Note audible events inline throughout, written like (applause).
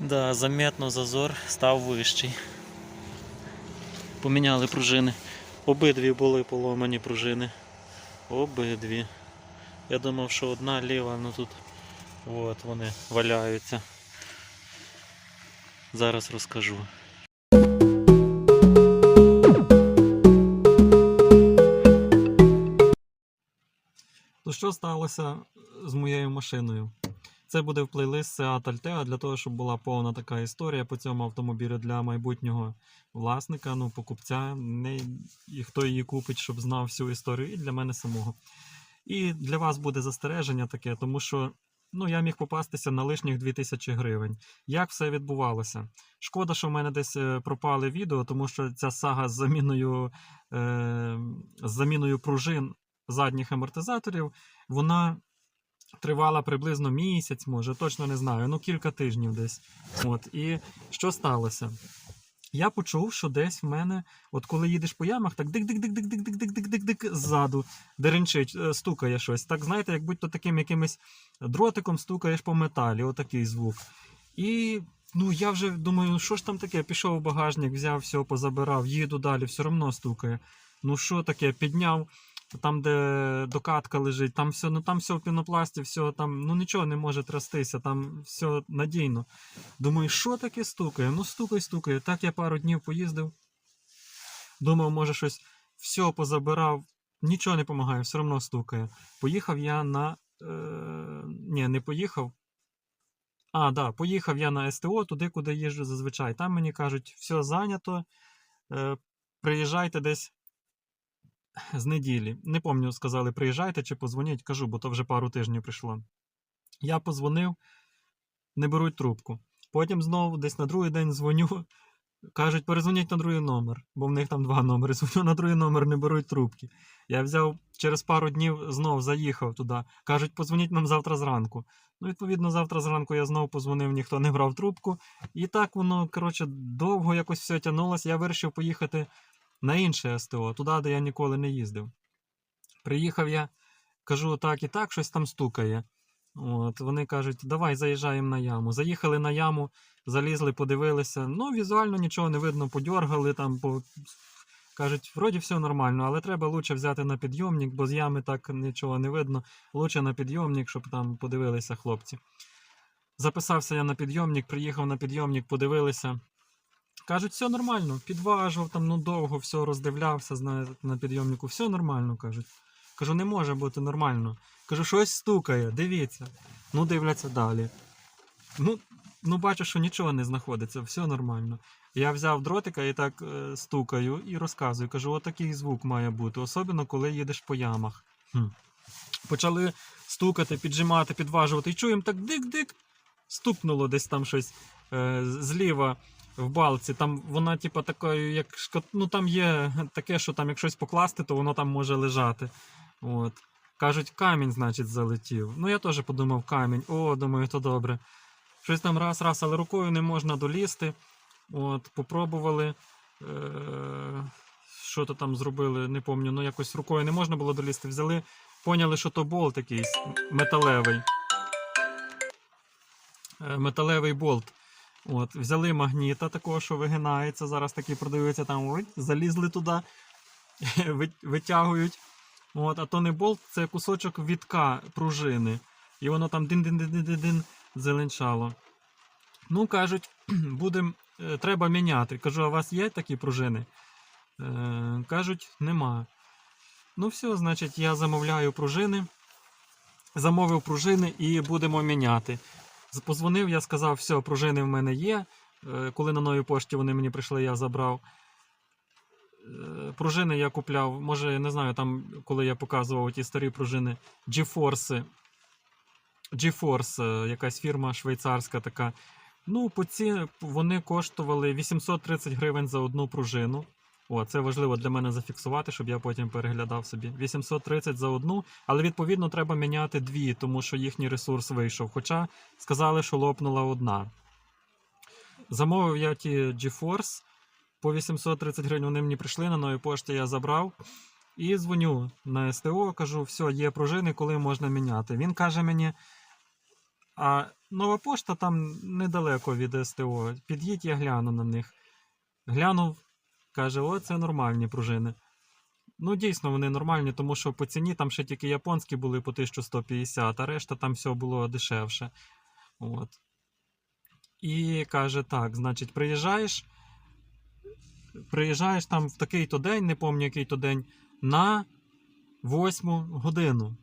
Да, заметно зазор став вищий. Поміняли пружини. Обидві були поломані пружини. Обидві. Я думав, що одна ліва, ну тут от вони валяються. Зараз розкажу. Ну що сталося з моєю машиною? Це буде в плейлист Seat Altea для того, щоб була повна така історія по цьому автомобілю для майбутнього власника, ну, покупця, не, і хто її купить, щоб знав всю історію, і для мене самого. І для вас буде застереження таке, тому що ну, я міг попастися на лишніх 2000 гривень. Як все відбувалося? Шкода, що в мене десь е, пропали відео, тому що ця сага з заміною, е, з заміною пружин задніх амортизаторів, вона тривала приблизно місяць, може, точно не знаю, ну кілька тижнів десь. От. І що сталося? Я почув, що десь в мене, от коли їдеш по ямах, так дик-дик-дик-дик-дик-дик-дик-дик-дик ззаду деренчить, е, стукає щось. Так знаєте, як будь-то таким якимось дротиком стукаєш по металі, отакий звук. І ну я вже думаю, ну що ж там таке? Пішов у багажник, взяв все, позабирав, їду далі, все одно стукає. Ну що таке, підняв. Там, де докатка лежить, там все, ну там все в пінопласті, все там, ну нічого не може трястися, там все надійно. Думаю, що таке стукає? Ну стукай, стукає. Так я пару днів поїздив. Думав, може щось все позабирав, нічого не допомагає, все одно стукає. Поїхав я на. Е... Ні, не поїхав. А, да, поїхав я на СТО, туди, куди їжджу зазвичай. Там мені кажуть, все зайнято. Е... Приїжджайте десь з неділі. Не пам'ятаю, сказали, приїжджайте чи позвоніть, кажу, бо то вже пару тижнів прийшло. Я позвонив, не беруть трубку. Потім знову десь на другий день дзвоню. Кажуть, перезвоніть на другий номер, бо в них там два номери. (laughs) Дзвоню на другий номер, не беруть трубки. Я взяв через пару днів знов заїхав туди. Кажуть, позвоніть нам завтра зранку. Ну, відповідно, завтра зранку я знову позвонив, ніхто не брав трубку. І так воно, коротше, довго якось все тягнулося. Я вирішив поїхати на інше СТО, туди, де я ніколи не їздив. Приїхав я, кажу, так і так, щось там стукає. От, Вони кажуть, давай заїжджаємо на яму. Заїхали на яму, залізли, подивилися. Ну, візуально нічого не видно, подьоргали там, по... кажуть, вроді все нормально, але треба лучше взяти на підйомник, бо з ями так нічого не видно. Лучше на підйомник, щоб там подивилися хлопці. Записався я на підйомник, приїхав на підйомник, подивилися. Кажуть, все нормально, підважував там ну довго, все роздивлявся знаєте, на підйомнику, все нормально кажуть. Кажу, не може бути нормально. Кажу, щось стукає, дивіться. Ну, дивляться далі. Ну, ну бачу, що нічого не знаходиться, все нормально. Я взяв дротика і так е, стукаю і розказую. Кажу, отакий звук має бути, особливо коли їдеш по ямах. Хм. Почали стукати, піджимати, підважувати. І чуємо так дик-дик. Стукнуло десь там щось е, зліва в балці. Там вона, типа, такою, як ну там є таке, що там як щось покласти, то воно там може лежати. От. Кажуть, камінь, значить, залетів. Ну, я теж подумав, камінь. О, думаю, то добре. Щось там раз, раз, але рукою не можна долізти. От, попробували. Е- що то там зробили, не пам'ятаю, ну якось рукою не можна було долізти. Взяли, поняли, що то болт якийсь металевий. Е, Металевий болт. От, взяли магніта такого, що вигинається. Зараз такі продаються там, залізли туди, (laughs) витягують. От, а то не болт, це кусочок вітка пружини. І воно там дин-дин-дин-дин-дин зеленчало. Ну, кажуть, (clears throat) будем, е, треба міняти. Кажу, а у вас є такі пружини? Е, кажуть, нема. Ну, все, значить, я замовляю пружини. Замовив пружини і будемо міняти. Позвонив, я сказав, все, пружини в мене є. Е, Коли на новій пошті вони мені прийшли, я забрав. Е, Пружини я купляв, може, я не знаю, там, коли я показував ті старі пружини, GeForce. GeForce, е, якась фірма швейцарська така. Ну, по ці вони коштували 830 гривень за одну пружину. О, це важливо для мене зафіксувати, щоб я потім переглядав собі. 830 за одну, але відповідно треба міняти дві, тому що їхній ресурс вийшов. Хоча сказали, що лопнула одна. Замовив я ті GeForce по 830 гривень. Вони мені прийшли на новій пошті, я забрав. І дзвоню на СТО, кажу, все, є пружини, коли можна міняти. Він каже мені: а нова пошта там недалеко від СТО. Під'їдь, я гляну на них. Глянув, каже, о, це нормальні пружини. Ну, дійсно, вони нормальні, тому що по ціні там ще тільки японські були по 1150, а решта там все було дешевше. От. І каже: так, значить, приїжджаєш, приїжджаєш там в такий-то день, не пам'ятаю, який то день, на 8 годину.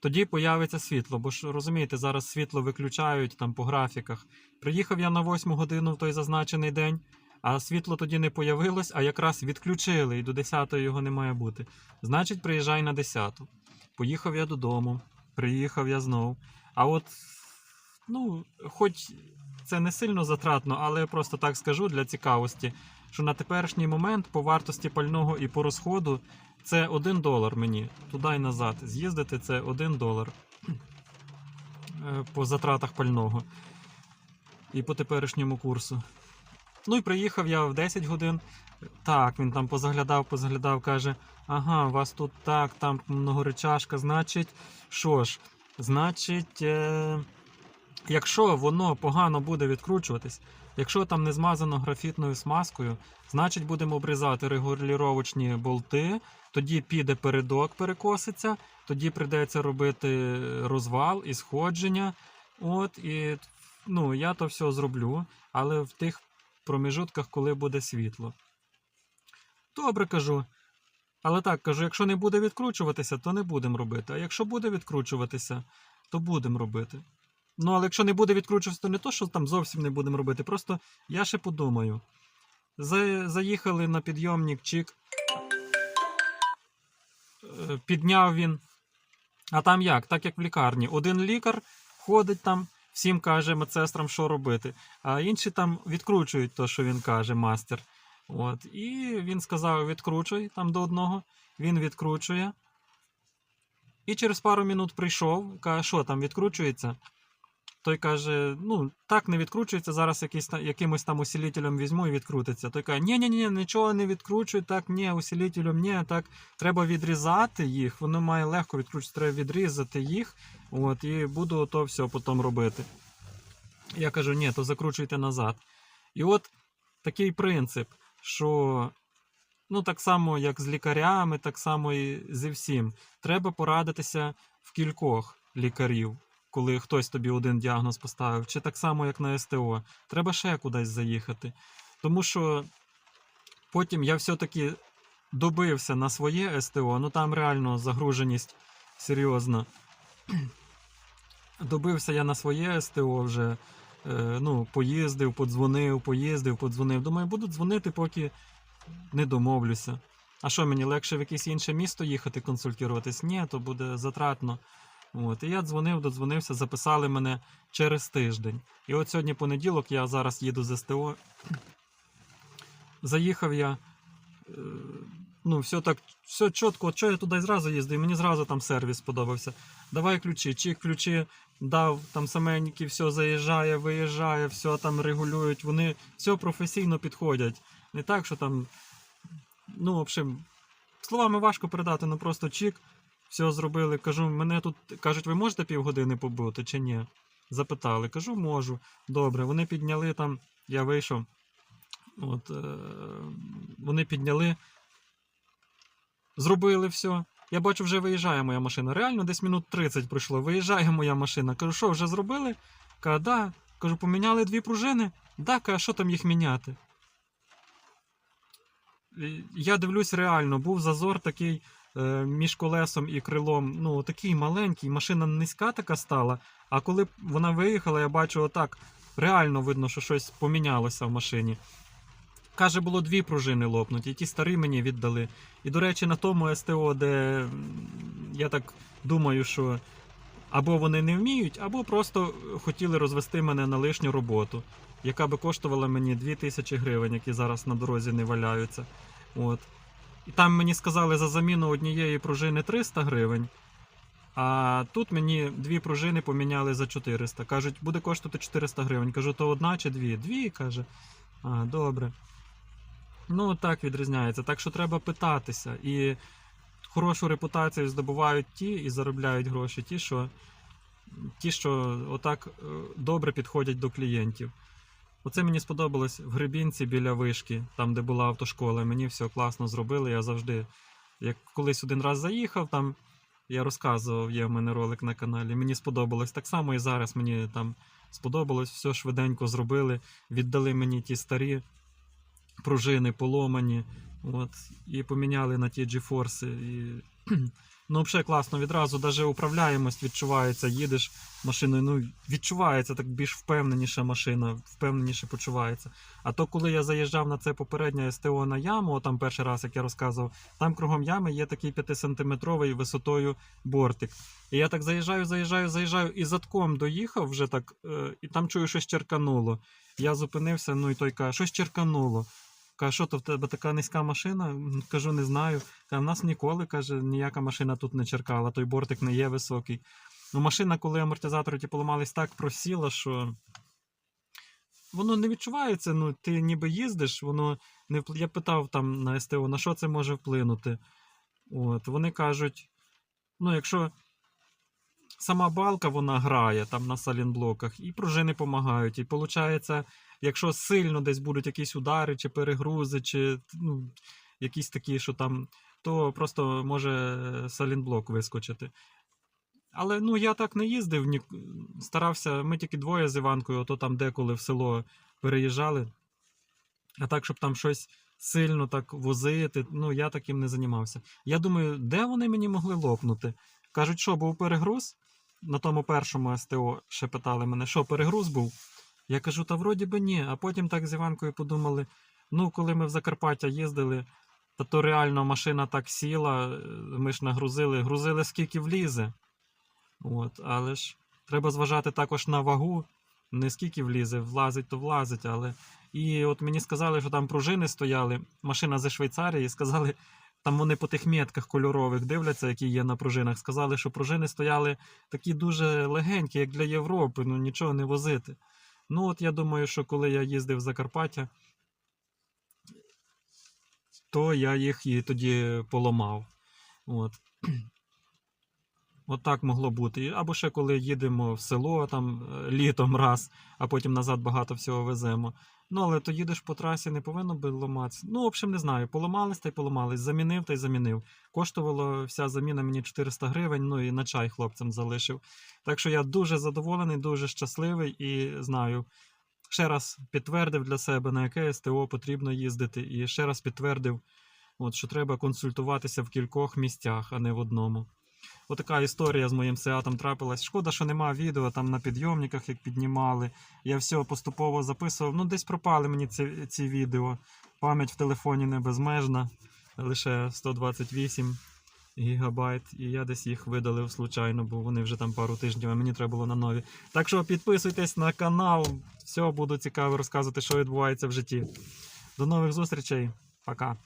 Тоді появиться світло, бо ж розумієте, зараз світло виключають там по графіках. Приїхав я на 8 годину в той зазначений день, а світло тоді не появилось, а якраз відключили, і до 10 його не має бути. Значить, приїжджай на 10. Поїхав я додому, приїхав я знов. А от, ну, хоч це не сильно затратно, але я просто так скажу для цікавості, що на теперішній момент по вартості пального і по розходу це 1 долар мені туди і назад. З'їздити це 1 долар Е, по затратах пального і по теперішньому курсу. Ну і приїхав я в 10 годин. Так, він там позаглядав, позаглядав, каже: ага, у вас тут так, там многоречашка, значить, що ж, значить, е- якщо воно погано буде відкручуватись, якщо там не змазано графітною смазкою, значить будемо обрізати регулювачні болти, тоді піде передок, перекоситься, тоді прийдеться робити розвал і сходження. От, і ну, я то все зроблю, але в тих проміжутках, коли буде світло. Добре кажу. Але так кажу, якщо не буде відкручуватися, то не будемо робити. А якщо буде відкручуватися, то будемо робити. Ну, але якщо не буде відкручуватися, то не то, що там зовсім не будемо робити. Просто я ще подумаю. За- Заїхали на підйомник чик. Е, Підняв він. А там як? Так як в лікарні. Один лікар ходить там, всім каже медсестрам, що робити. А інші там відкручують те, що він каже, мастер. От. І він сказав: відкручуй там до одного. Він відкручує. І через пару минут прийшов, каже, що там відкручується. Той каже: ну, так не відкручується, зараз якийсь, якимось там усилителем візьму і відкрутиться. Той каже, ні ні ні нічого не відкручуй, так, ні, усилителем, ні, так. Треба відрізати їх, воно має легко відкручуватися, треба відрізати їх. От, і буду то все потім робити. Я кажу, ні, то закручуйте назад. І от такий принцип, що ну, так само, як з лікарями, так само і зі всім. Треба порадитися в кількох лікарів, коли хтось тобі один діагноз поставив, чи так само, як на СТО. Треба ще кудись заїхати. Тому що потім я все-таки добився на своє СТО, ну там реально загруженість серйозна. (clears throat) Добився я на своє СТО вже. Е, ну, поїздив, подзвонив, поїздив, подзвонив. Думаю, буду дзвонити, поки не домовлюся. А що мені легше в якесь інше місто їхати консультуватись? Ні, то буде затратно. От. І я дзвонив, додзвонився, записали мене через тиждень. І от сьогодні понеділок, я зараз їду з СТО. Заїхав я. е, Ну, все так, все чітко. От що я туди зразу їздив, мені зразу там сервіс сподобався. Давай ключі, чик, ключі дав, там саменьки, все заїжджає, виїжджає, все там регулюють. Вони все професійно підходять. Не так, що там, ну, в общем, словами важко передати, ну просто чик, все зробили. Кажу, мене тут кажуть, ви можете півгодини побути чи ні? Запитали. Кажу, можу. Добре, вони підняли там, я вийшов. От, е, вони підняли, зробили все. Я бачу, вже виїжджає моя машина. Реально десь минут 30 пройшло. Виїжджає моя машина. Кажу, що вже зробили? Каже, да. Кажу, поміняли дві пружини? Да, каже, що там їх міняти? Я дивлюсь реально, був зазор такий між колесом і крилом, ну такий маленький, машина низька така стала. А коли вона виїхала, я бачу отак. Реально видно, що щось помінялося в машині. Каже, було дві пружини лопнуті, і ті старі мені віддали. І, до речі, на тому СТО, де я так думаю, що або вони не вміють, або просто хотіли розвести мене на лишню роботу, яка би коштувала мені 2000 гривень, які зараз на дорозі не валяються. От. І там мені сказали за заміну однієї пружини 300 гривень. А тут мені дві пружини поміняли за 400. Кажуть, буде коштувати 400 гривень. Кажу, то одна чи дві? Дві, каже. А, добре. Ну, так відрізняється. Так що треба питатися. І хорошу репутацію здобувають ті і заробляють гроші, ті, що ті, що отак е, добре підходять до клієнтів. Оце мені сподобалось в Гребінці біля вишки, там, де була автошкола. Мені все класно зробили. Я завжди, як колись один раз заїхав, там я розказував, є в мене ролик на каналі. Мені сподобалось. Так само і зараз мені там сподобалось, все швиденько зробили. Віддали мені ті старі пружини поломані. От, і поміняли на ті GeForce. І... Ну, взагалі класно, відразу навіть управляємость відчувається, їдеш машиною, ну відчувається так більш впевненіша машина, впевненіше почувається. А то, коли я заїжджав на це попереднє СТО на яму, там перший раз, як я розказував, там кругом ями є такий 5-сантиметровий висотою бортик. І я так заїжджаю, заїжджаю, заїжджаю, і задком доїхав вже так, е, і там чую, щось черкануло. Я зупинився, ну і той каже, щось черкануло. Каже, що то в тебе така низька машина? Кажу, не знаю. Каже, в нас ніколи каже, ніяка машина тут не черкала, той бортик не є високий. Ну, машина, коли амортизатори ті поламались, так просіла, що воно не відчувається. Ну, ти ніби їздиш, воно не впли- Я питав там на СТО, на що це може вплинути. От, вони кажуть: ну, якщо сама балка вона грає там на салінблоках, і пружини допомагають. І виходить, якщо сильно десь будуть якісь удари, чи перегрузи, чи ну, якісь такі, що там, то просто може салінблок вискочити. Але ну я так не їздив, ні, старався. Ми тільки двоє з Іванкою, ото там деколи в село переїжджали. А так, щоб там щось сильно так возити, ну я таким не займався. Я думаю, де вони мені могли лопнути? Кажуть, що був перегруз на тому першому СТО ще питали мене, що перегруз був. Я кажу, та вроді би ні. А потім так з Іванкою подумали: ну, коли ми в Закарпаття їздили, та то реально машина так сіла, е, ми ж нагрузили, грузили скільки влізе. От, але ж треба зважати також на вагу. Не скільки влізе, влазить, то влазить, але. І от мені сказали, що там пружини стояли, машина зі Швейцарії, сказали, там вони по тих метках кольорових дивляться, які є на пружинах. Сказали, що пружини стояли такі дуже легенькі, як для Європи, ну нічого не возити. Ну, от я думаю, що коли я їздив в Закарпаття, то я їх і тоді поламав. От. От так могло бути. Або ще коли їдемо в село там е, літом раз, а потім назад багато всього веземо. Ну, але то їдеш по трасі, не повинно би ламатися. Ну, в общем, не знаю. Поламались та й поламались. Замінив та й замінив. Коштувало вся заміна мені 400 гривень, ну і на чай хлопцям залишив. Так що я дуже задоволений, дуже щасливий і знаю. Ще раз підтвердив для себе, на яке СТО потрібно їздити, і ще раз підтвердив, от, що треба консультуватися в кількох місцях, а не в одному. Отака історія з моїм сеатом трапилась. Шкода, що нема відео там на підйомниках, як піднімали. Я все поступово записував. Ну, десь пропали мені ці, ці відео. Пам'ять в телефоні не безмежна, лише 128 гігабайт. І я десь їх видалив случайно, бо вони вже там пару тижнів, а мені треба було на нові. Так що підписуйтесь на канал. Все буду цікаво розказувати, що відбувається в житті. До нових зустрічей. Пока.